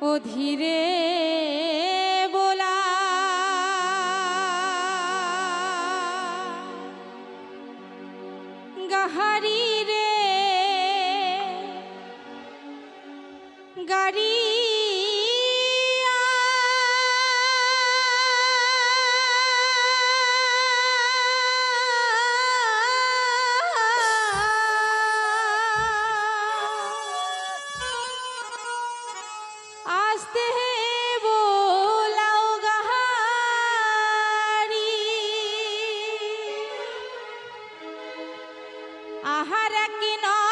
ও ধীরে बोला গহারি রে গাড়ি আসতে বোলাও গাহারি আহারা কি নয়